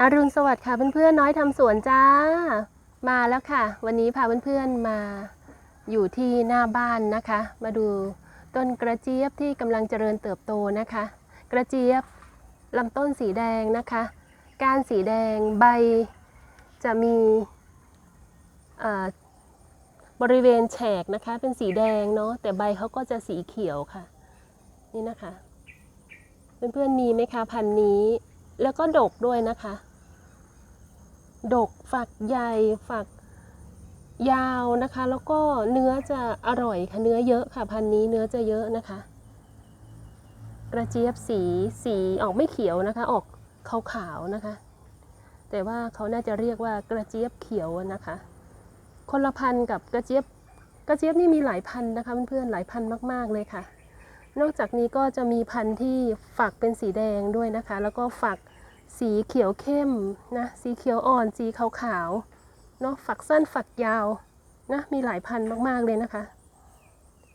อรุณสวัสดิ์ค่ะเพื่อนๆน้อยทำสวนจ้า มาแล้วค่ะ วันนี้พาเพื่อนๆมาอยู่ที่หน้าบ้านนะคะ มาดูต้นกระเจี๊ยบที่กำลังเจริญเติบโตนะคะ กระเจี๊ยบลำต้นสีแดงนะคะ ก้านสีแดงใบจะมีบริเวณแฉกนะคะ เป็นสีแดงเนาะแต่ใบเขาก็จะสีเขียวค่ะ นี่นะคะ เพื่อนๆมีไหมคะพันธุ์นี้ แล้วก็ดกด้วยนะคะ ดกฝักใหญ่ฝักยาวนะคะ แล้วก็เนื้อจะอร่อยค่ะเนื้อเยอะค่ะ พันนี้เนื้อจะเยอะนะคะ กระเจี๊ยบสีสีออกไม่เขียวนะคะ ออกขาวๆนะคะ แต่ว่าเขาน่าจะเรียกว่ากระเจี๊ยบเขียวนะคะ คนละพันกับกระเจี๊ยบกระเจี๊ยบนี่มีหลายพันนะคะเพื่อนๆหลายพันมาก ๆเลยค่ะ นอกจากนี้ก็จะมีพันธุ์ที่ฝักเป็นสีแดงด้วยนะคะ แล้วก็ฝักสีเขียวเข้มนะสีเขียวอ่อนสีขาวๆเนาะฝักสั้นฝักยาวนะมีหลายพันธุ์มากๆเลยนะคะ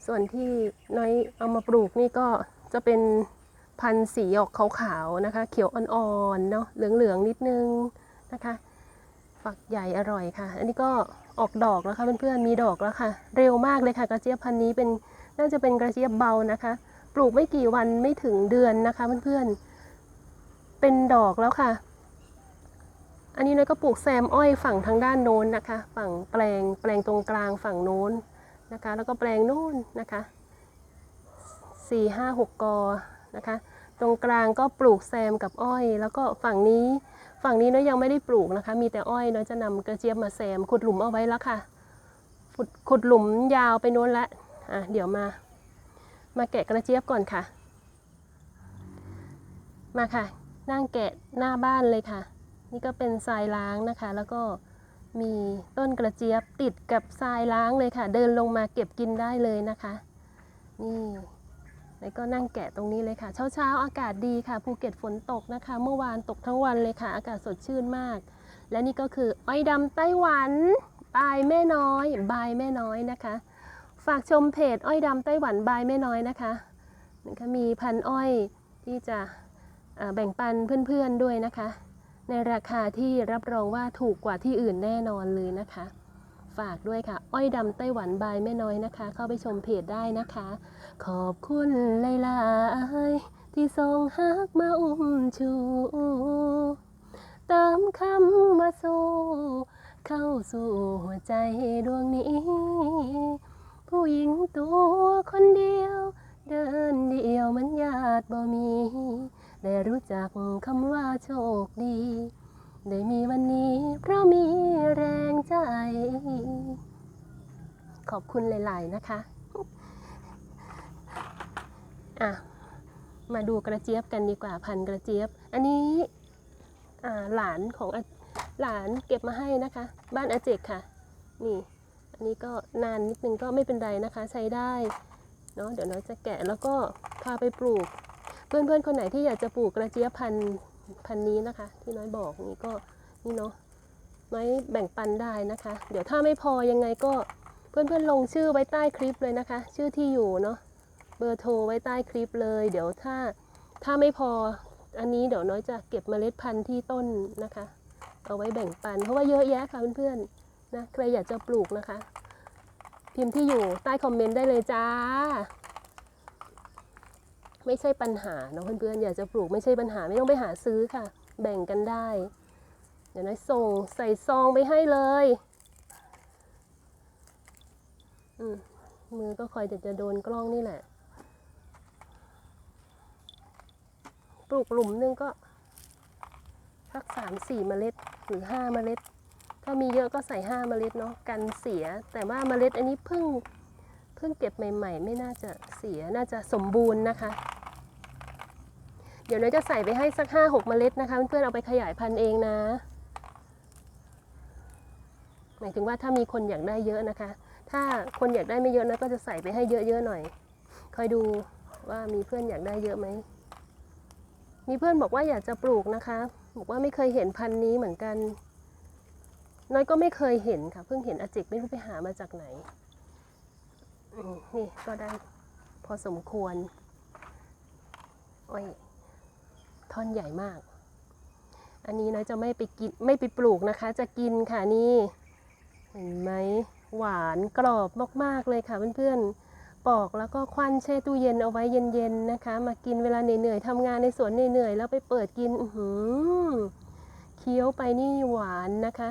ส่วนที่น้อยเอามาปลูกนี่ก็จะเป็นพันธุ์สีออกขาวๆนะคะ เขียวอ่อนๆเนาะเหลืองๆนิดนึงนะคะฝักใหญ่อร่อยค่ะ อันนี้ก็ออกดอกแล้วค่ะเพื่อนๆมีดอกแล้วค่ะ เร็วมากเลยค่ะ กระเจี๊ยบพันธุ์นี้เป็นน่าจะเป็นกระเจี๊ยบเบานะคะ ลูกไม่กี่วันไม่ถึงเดือนนะคะเพื่อนๆ เป็นดอกแล้วค่ะ อันนี้น้อยก็ปลูกแซมอ้อยฝั่งทางด้านโน้นนะคะ ฝั่งแปลงแปลงตรงกลางฝั่งโน้นนะคะ แล้วก็แปลงโน้นนะคะสี่ห้าหกกอนะคะ ตรงกลางก็ปลูกแซมกับอ้อย แล้วก็ฝั่งนี้ฝั่งนี้น้อยยังไม่ได้ปลูกนะคะ มีแต่อ้อยน้อยจะนำกระเจี๊ยบมาแซมขุดหลุมเอาไว้แล้วค่ะขุดขุดหลุมยาวไปโน้นละอะเดี๋ยวมา มาแกะกระเจี๊ยบก่อนค่ะ มาค่ะ นั่งแกะหน้าบ้านเลยค่ะ นี่ก็เป็นทรายล้างนะคะ แล้วก็มีต้นกระเจี๊ยบติดกับทรายล้างเลยค่ะ เดินลงมาเก็บกินได้เลยนะคะ นี่แล้วก็นั่งแกะตรงนี้เลยค่ะ เช้าๆ อากาศดีค่ะ ภูเก็ตฝนตกนะคะ เมื่อวานตกทั้งวันเลยค่ะ อากาศสดชื่นมาก และนี่ก็คืออ้อยดำไต้หวันบายแม่น้อยบายแม่น้อยนะคะ ฝากชมเพจอ้อยดำไต้หวันบายแม่น้อยนะคะนะคะ มีพันอ้อยที่จะแบ่งปันเพื่อนๆด้วยนะคะ ในราคาที่รับรองว่าถูกกว่าที่อื่นแน่นอนเลยนะคะ ฝากด้วยค่ะ อ้อยดำไต้หวันบายแม่น้อยนะคะ เข้าไปชมเพจได้นะคะ ขอบคุณหลายๆที่ส่งฮักมาอุ้มชูติมคำว่าสู้เข้าสู่หัวใจดวงนี้ ผู้หญิงตัวคนเดียว เดินเดียวมันญาติบ่มี ได้รู้จักคำว่าโชคดี ได้มีวันนี้เพราะมีแรงใจ ขอบคุณหลาย ๆ นะคะ อะ มาดูกระเจี๊ยบกันดีกว่าพันกระเจี๊ยบ อันนี้หลานของหลานเก็บมาให้นะคะ บ้านอาเจกค่ะ นี่ นนี้ก็นานนิดนึงก็ไม่เป็นไรนะคะ ใช้ได้เนาะเดี๋ยวน้อยจะแกะแล้วก็พาไปปลูก เพื่อนๆคนไหนที่อยากจะปลูกกระเจี๊ยบพันธุ์พันธุ์นี้นะคะ ที่น้อยบอกนี่ก็นี่เนาะไว้แบ่งปันได้นะคะ เดี๋ยวถ้าไม่พอยังไงก็เพื่อนๆลงชื่อไว้ใต้คลิปเลยนะคะ ชื่อที่อยู่เนาะเบอร์โทรไว้ใต้คลิปเลย เดี๋ยวถ้าถ้าไม่พออันนี้เดี๋ยวน้อยจะเก็บเมล็ดพันธุ์ที่ต้นนะคะ เอาไว้แบ่งปัน เพราะว่าเยอะแยะค่ะเพื่อนๆ นะใครอยากจะปลูกนะคะ พิมพ์ที่อยู่ใต้คอมเมนต์ได้เลยจ้า ไม่ใช่ปัญหาเนาะเพื่อนๆอยากจะปลูกไม่ใช่ปัญหาไม่ต้องไปหาซื้อค่ะ แบ่งกันได้ เดี๋ยวน้อยส่งใส่ซองไปให้เลยอืมมือก็คอยจะจะโดนกล้องนี่แหละ ปลูกหลุมนึงก็สักสามสี่เมล็ดหรือห้าเมล็ด ถ้ามีเยอะก็ใส่ห้าเมล็ดเนาะกันเสีย แต่ว่าเมล็ดอันนี้เพิ่งเพิ่งเก็บใหม่ ๆ ไม่น่าจะเสียน่าจะสมบูรณ์นะคะ เดี๋ยวน้อยจะใส่ไปให้สักห้าหกเมล็ดนะคะเพื่อนๆเอาไปขยายพันธุ์เองนะหมายถึงว่าถ้ามีคนอยากได้เยอะนะคะ ถ้าคนอยากได้ไม่เยอะนะก็จะใส่ไปให้เยอะๆหน่อย คอยดูว่ามีเพื่อนอยากได้เยอะไหม มีเพื่อนบอกว่าอยากจะปลูกนะคะ บอกว่าไม่เคยเห็นพันธุ์นี้เหมือนกัน น้อยก็ไม่เคยเห็นค่ะ เพิ่งเห็นอาเจกไม่รู้ไปหามาจากไหน นี่ก็ได้พอสมควร โอ้ยท่อนใหญ่มาก อันนี้นะจะไม่ไปกินไม่ไปปลูกนะคะ จะกินค่ะนี่ เห็นไหมหวานกรอบมากๆเลยค่ะเพื่อนๆ ปอกแล้วก็ควันแช่ตู้เย็นเอาไว้เย็นๆนะคะ มากินเวลาเหนื่อยๆทำงานในสวนเหนื่อยๆแล้วไปเปิดกิน อืเคี้ยวไปนี่หวานนะคะ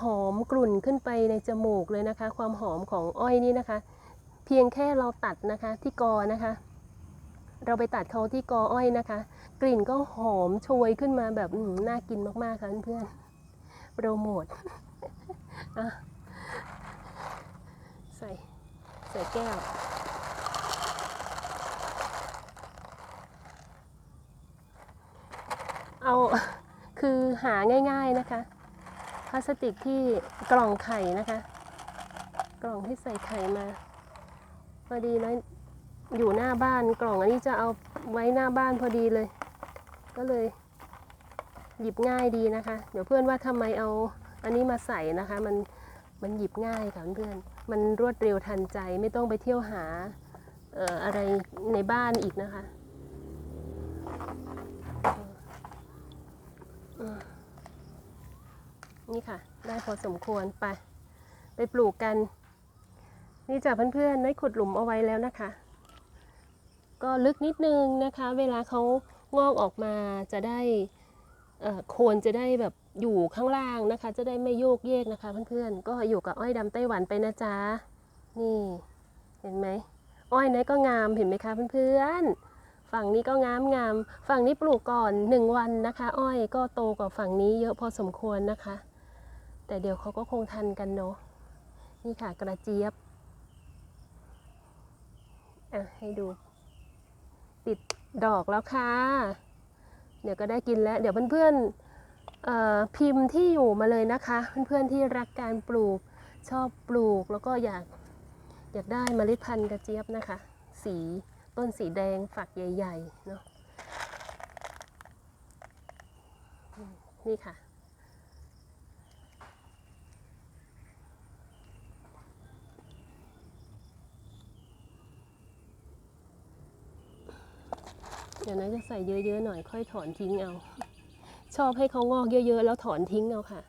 หอมกลุ่นขึ้นไปในจมูกเลยนะคะ ความหอมของอ้อยนี่นะคะ เพียงแค่เราตัดนะคะที่กอนะคะ เราไปตัดเขาที่กออ้อยนะคะ กลิ่นก็หอมโชยขึ้นมาแบบน่ากินมากๆค่ะเพื่อนๆโปรโมทใส่ใส่แก้วเอาคือหาง่าย ๆนะคะ พลาสติกที่กล่องไข่นะคะ กล่องที่ใส่ไข่มาพอดีนะอยู่หน้าบ้านกล่องอันนี้จะเอาไว้หน้าบ้านพอดีเลย ก็เลย หยิบง่ายดีนะคะ เดี๋ยวเพื่อนว่าทำไมเอาอันนี้มาใส่นะคะ มันมันหยิบง่ายค่ะเพื่อนมันรวดเร็วทันใจไม่ต้องไปเที่ยวหาเอออะไรในบ้านอีกนะคะ อืม นี่ค่ะ ได้พอสมควรไป ไปปลูกกัน นี่จ้ะเพื่อนๆได้ขุดหลุมเอาไว้แล้วนะคะ ก็ลึกนิดนึงนะคะ เวลาเขางอกออกมาจะได้โคนจะได้แบบอยู่ข้างล่างนะคะ จะได้ไม่โยกเยกนะคะเพื่อนๆ ก็อยู่กับอ้อยดำไต้หวันไปนะจ๊ะ นี่เห็นไหมอ้อยนี้ก็งามเห็นไหมคะเพื่อนๆ ฝั่งนี้ก็งามงาม ฝั่งนี้ปลูกก่อนหนึ่งวันนะคะ อ้อยก็โตกว่าฝั่งนี้เยอะพอสมควรนะคะ แต่เดี๋ยวเขาก็คงทันกันเนาะนี่ค่ะกระเจี๊ยบอะให้ดู ติดดอกแล้วค่ะ เดี๋ยวก็ได้กินแล้ว เดี๋ยวเพื่อนๆเอ่อพิมพ์ที่อยู่มาเลยนะคะ เพื่อนๆที่รักการปลูกชอบปลูกแล้วก็อยากอยากได้เมล็ดพันธุ์กระเจี๊ยบนะคะ สีต้นสีแดงฝักใหญ่ๆเนาะนี่ค่ะ ดี๋ยวนะจะใส่เยอะๆหน่อยค่อยถอนทิ้งเอา ชอบให้เขางอกเยอะๆแล้วถอนทิ้งเอาค่ะ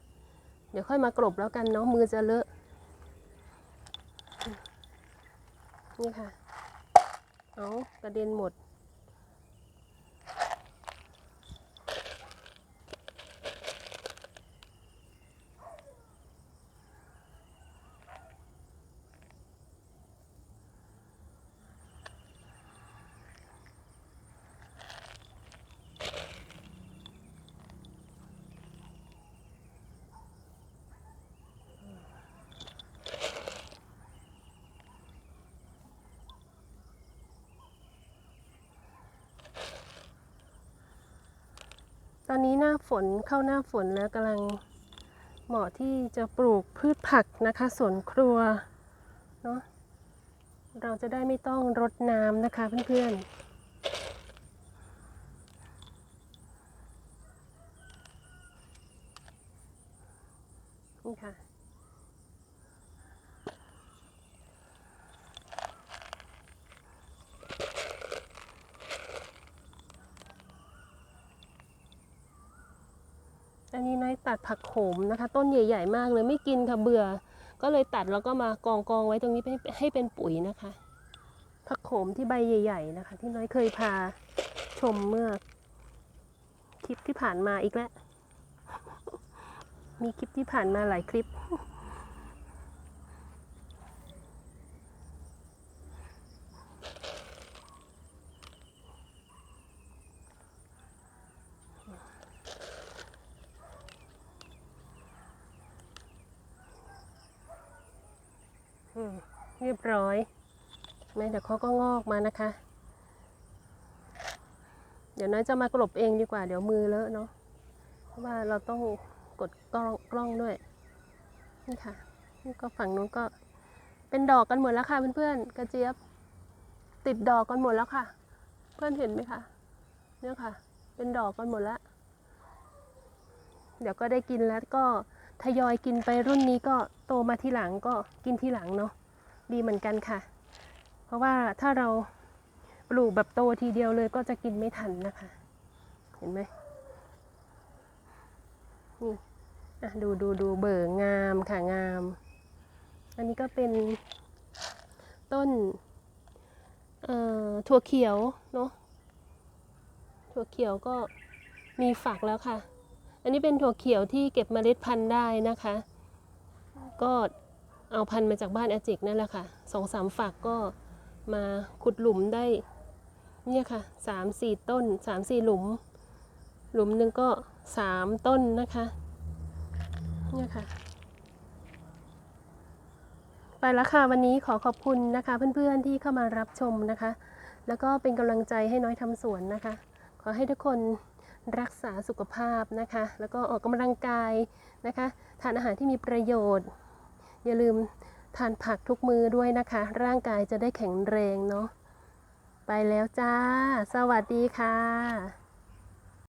เดี๋ยวค่อยมากรบแล้วกันเนาะมือจะเลอะนี่ค่ะ เอากระเด็นหมด ตอนนี้หน้าฝนเข้าหน้าฝนแล้วกำลังเหมาะที่จะปลูกพืชผักนะคะสวนครัวเนาะเราจะได้ไม่ต้องรดน้ำนะคะเพื่อนๆนี่ค่ะ อันนี้น้อย ตัดผักโขมนะคะ ต้นใหญ่ ๆ มากเลยไม่กินค่ะเบื่อ ก็เลยตัดแล้วก็มากองกองไว้ตรงนี้ให้ให้เป็นปุ๋ยนะคะ ผักโขมที่ใบใหญ่ ๆ นะคะ ที่น้อยเคยพาชมเมื่อคลิปที่ผ่านมาอีกแล้ว มีคลิปที่ผ่านมาหลายคลิป เรียบร้อยแม่เดี๋ยวเขาก็งอกมานะคะ เดี๋ยวน้อยจะมากรบเองดีกว่า เดี๋ยวมือเลอะเนาะ เพราะว่าเราต้องกดกล้องกล้องด้วย นี่ค่ะ นี่ก็ฝั่งนู้นก็เป็นดอกกันหมดแล้วค่ะเพื่อนๆ กระเจี๊ยบ ติดดอกกันหมดแล้วค่ะ เพื่อนเห็นไหมคะเนี่ยค่ะ เป็นดอกกันหมดแล้ว เดี๋ยวก็ได้กินแล้วก็ ทยอยกินไปรุ่นนี้ก็โตมาทีหลังก็กินทีหลังเนาะดีเหมือนกันค่ะ เพราะว่าถ้าเราปลูกแบบโตทีเดียวเลยก็จะกินไม่ทันนะคะ เห็นไหมนี่อะดูดูดูเบอร์งามค่ะงาม อันนี้ก็เป็นต้นเอ่อถั่วเขียวเนาะถั่วเขียวก็มีฝักแล้วค่ะ นนี้เป็นถั่วเขียวที่เก็บเมล็ดพันธุ์ได้นะคะ ก็เอาพันธุ์มาจากบ้านอาจิกนั่นแหละค่ะสองสามฝักก็มาขุดหลุมได้ เนี่ยค่ะสามสี่ต้นสามสี่หลุม หลุมหนึ่งก็สามต้นนะคะ เนี่ยค่ะ ไปแล้วค่ะวันนี้ขอขอบคุณนะคะ เพื่อนๆที่เข้ามารับชมนะคะ แล้วก็เป็นกำลังใจให้น้อยทำสวนนะคะ ขอให้ทุกคน รักษาสุขภาพนะคะ แล้วก็ออกกำลังกายนะคะ ทานอาหารที่มีประโยชน์ อย่าลืมทานผักทุกมือด้วยนะคะ ร่างกายจะได้แข็งแรงเนาะไปแล้วจ้า สวัสดีค่ะ